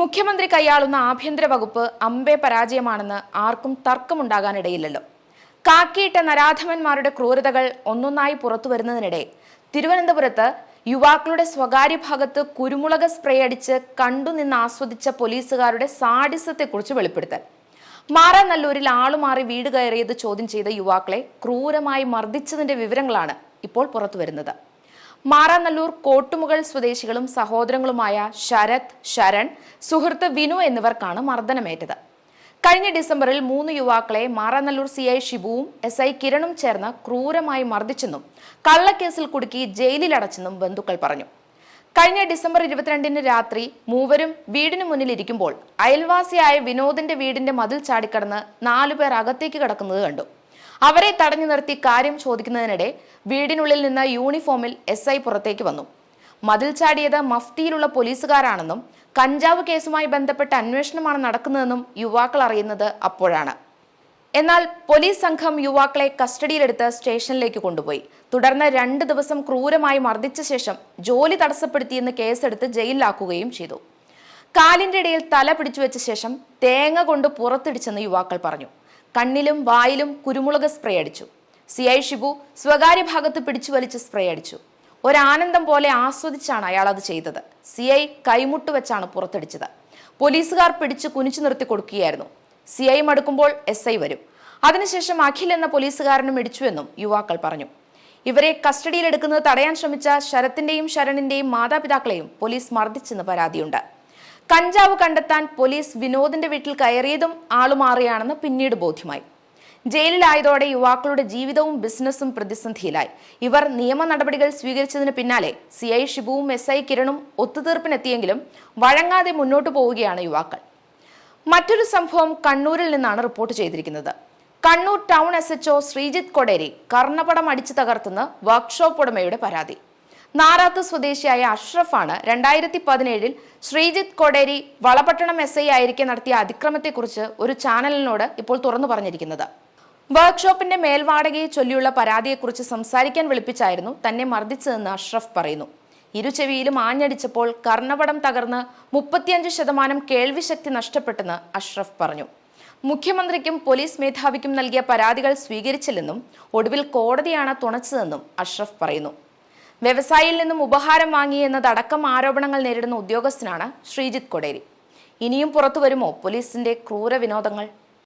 മുഖ്യമന്ത്രി കൈയാളുന്ന ആഭ്യന്തര വകുപ്പ് അമ്പേ പരാജയമാണെന്ന് ആർക്കും തർക്കമുണ്ടാകാനിടയില്ലല്ലോ. കാക്കിയിട്ട നരാധമന്മാരുടെ ക്രൂരതകൾ ഒന്നൊന്നായി പുറത്തു വരുന്നതിനിടെ തിരുവനന്തപുരത്ത് യുവാക്കളുടെ സ്വകാര്യ ഭാഗത്ത് കുരുമുളക് സ്പ്രേ അടിച്ച് കണ്ടുനിന്ന് ആസ്വദിച്ച പോലീസുകാരുടെ സാഡിസത്തെക്കുറിച്ച് വെളിപ്പെടുത്തൽ. മാറാനല്ലൂരിൽ ആളുമാറി വീട് കയറിയത് ചോദ്യം ചെയ്ത യുവാക്കളെ ക്രൂരമായി മർദ്ദിച്ചതിന്റെ വിവരങ്ങളാണ് ഇപ്പോൾ പുറത്തുവരുന്നത്. മാറാനല്ലൂർ കോട്ടുമുകൾ സ്വദേശികളും സഹോദരങ്ങളുമായ ശരത് ശരൺ സുഹൃത്ത് വിനു എന്നിവർക്കാണ് മർദ്ദനമേറ്റത്. കഴിഞ്ഞ ഡിസംബറിൽ മൂന്ന് യുവാക്കളെ മാറാനല്ലൂർ സി ഐ ഷിബുവും എസ് ഐ കിരണും ചേർന്ന് ക്രൂരമായി മർദ്ദിച്ചെന്നും കള്ളക്കേസിൽ കുടുക്കി ജയിലിലടച്ചെന്നും ബന്ധുക്കൾ പറഞ്ഞു. കഴിഞ്ഞ ഡിസംബർ ഇരുപത്തിരണ്ടിന് രാത്രി മൂവരും വീടിനു മുന്നിൽ ഇരിക്കുമ്പോൾ അയൽവാസിയായ വിനോദിന്റെ വീടിന്റെ മതിൽ ചാടിക്കടന്ന് നാലുപേർ അകത്തേക്ക് കടക്കുന്നത് കണ്ടു. അവരെ തടഞ്ഞു നിർത്തി കാര്യം ചോദിക്കുന്നതിനിടെ വീടിനുള്ളിൽ നിന്ന് യൂണിഫോമിൽ എസ് ഐ പുറത്തേക്ക് വന്നു. മതിൽ ചാടിയത് മഫ്തിയിലുള്ള പോലീസുകാരാണെന്നും കഞ്ചാവ് കേസുമായി ബന്ധപ്പെട്ട അന്വേഷണമാണ് നടക്കുന്നതെന്നും യുവാക്കൾ അറിയുന്നത് അപ്പോഴാണ്. എന്നാൽ പോലീസ് സംഘം യുവാക്കളെ കസ്റ്റഡിയിലെടുത്ത് സ്റ്റേഷനിലേക്ക് കൊണ്ടുപോയി. തുടർന്ന് രണ്ട് ദിവസം ക്രൂരമായി മർദ്ദിച്ച ശേഷം ജോലി തടസ്സപ്പെടുത്തിയെന്ന് കേസെടുത്ത് ജയിലിലാക്കുകയും ചെയ്തു. കാലിന്റെ ഇടയിൽ തല പിടിച്ചു വെച്ച ശേഷം തേങ്ങ കൊണ്ട് പുറത്തിടിച്ചെന്ന് യുവാക്കൾ പറഞ്ഞു. കണ്ണിലും വായിലും കുരുമുളക് സ്പ്രേ അടിച്ചു. സി ഐ ഷിബു സ്വകാര്യ ഭാഗത്ത് പിടിച്ചു വലിച്ച് സ്പ്രേ അടിച്ചു. ഒരാനന്ദം പോലെ ആസ്വദിച്ചാണ് അയാൾ അത് ചെയ്തത്. സി ഐ കൈമുട്ട് വെച്ചാണ് പുറത്തടിച്ചത് പോലീസുകാർ പിടിച്ച് കുനിച്ചു നിർത്തി കൊടുക്കുകയായിരുന്നു. സി ഐ മടുക്കുമ്പോൾ എസ് ഐ വരും. അതിനുശേഷം അഖിൽ എന്ന പോലീസുകാരനും ഇടിച്ചുവെന്നും യുവാക്കൾ പറഞ്ഞു. ഇവരെ കസ്റ്റഡിയിലെടുക്കുന്നത് തടയാൻ ശ്രമിച്ച ശരത്തിന്റെയും ശരണിന്റെയും മാതാപിതാക്കളെയും പോലീസ് മർദ്ദിച്ചെന്ന് പരാതിയുണ്ട്. കഞ്ചാവ് കണ്ടെത്താൻ പോലീസ് വിനോദിന്റെ വീട്ടിൽ കയറിയതും ആളുമാറിയാണെന്ന് പിന്നീട് ബോധ്യമായി. ജയിലിലായതോടെ യുവാക്കളുടെ ജീവിതവും ബിസിനസ്സും പ്രതിസന്ധിയിലായി. ഇവർ നിയമ നടപടികൾ സ്വീകരിച്ചതിന് പിന്നാലെ സി ഐ ഷിബുവും എസ് ഐ കിരണും ഒത്തുതീർപ്പിനെത്തിയെങ്കിലും വഴങ്ങാതെ മുന്നോട്ടു പോവുകയാണ് യുവാക്കൾ. മറ്റൊരു സംഭവം കണ്ണൂരിൽ നിന്നാണ് റിപ്പോർട്ട് ചെയ്തിരിക്കുന്നത്. Kannur town S H O Sreejith Koderi കർണപടം അടിച്ചു തകർത്തുന്ന വർക്ക്ഷോപ്പ് ഉടമയുടെ പരാതി. നാറാത്ത് സ്വദേശിയായ അഷ്റഫാണ് രണ്ടായിരത്തി പതിനേഴിൽ ശ്രീജിത്ത് കൊടേരി വളപട്ടണം എസ് ഐ ആയിരിക്കെ നടത്തിയ അതിക്രമത്തെക്കുറിച്ച് ഒരു ചാനലിനോട് ഇപ്പോൾ തുറന്നു പറഞ്ഞിരിക്കുന്നത്. വർക്ക്ഷോപ്പിന്റെ മേൽവാടകയെ ചൊല്ലിയുള്ള പരാതിയെക്കുറിച്ച് സംസാരിക്കാൻ വിളിപ്പിച്ചായിരുന്നു തന്നെ മർദ്ദിച്ചതെന്ന് അഷ്റഫ് പറയുന്നു. ഇരുചെവിയിലും ആഞ്ഞടിച്ചപ്പോൾ കർണപടം തകർന്ന് മുപ്പത്തിയഞ്ച് ശതമാനം കേൾവിശക്തി നഷ്ടപ്പെട്ടെന്ന് അഷ്റഫ് പറഞ്ഞു. മുഖ്യമന്ത്രിക്കും പോലീസ് മേധാവിക്കും നൽകിയ പരാതികൾ സ്വീകരിച്ചില്ലെന്നും ഒടുവിൽ കോടതിയാണ് തുണച്ചതെന്നും അഷ്റഫ് പറയുന്നു. വ്യവസായിയിൽ നിന്നും ഉപഹാരം വാങ്ങി എന്നതടക്കം ആരോപണങ്ങൾ നേരിടുന്ന ഉദ്യോഗസ്ഥനാണ് ശ്രീജിത്ത് കൊടേരി. ഇനിയും പുറത്തു വരുമോ പോലീസിന്റെ ക്രൂര വിനോദങ്ങൾ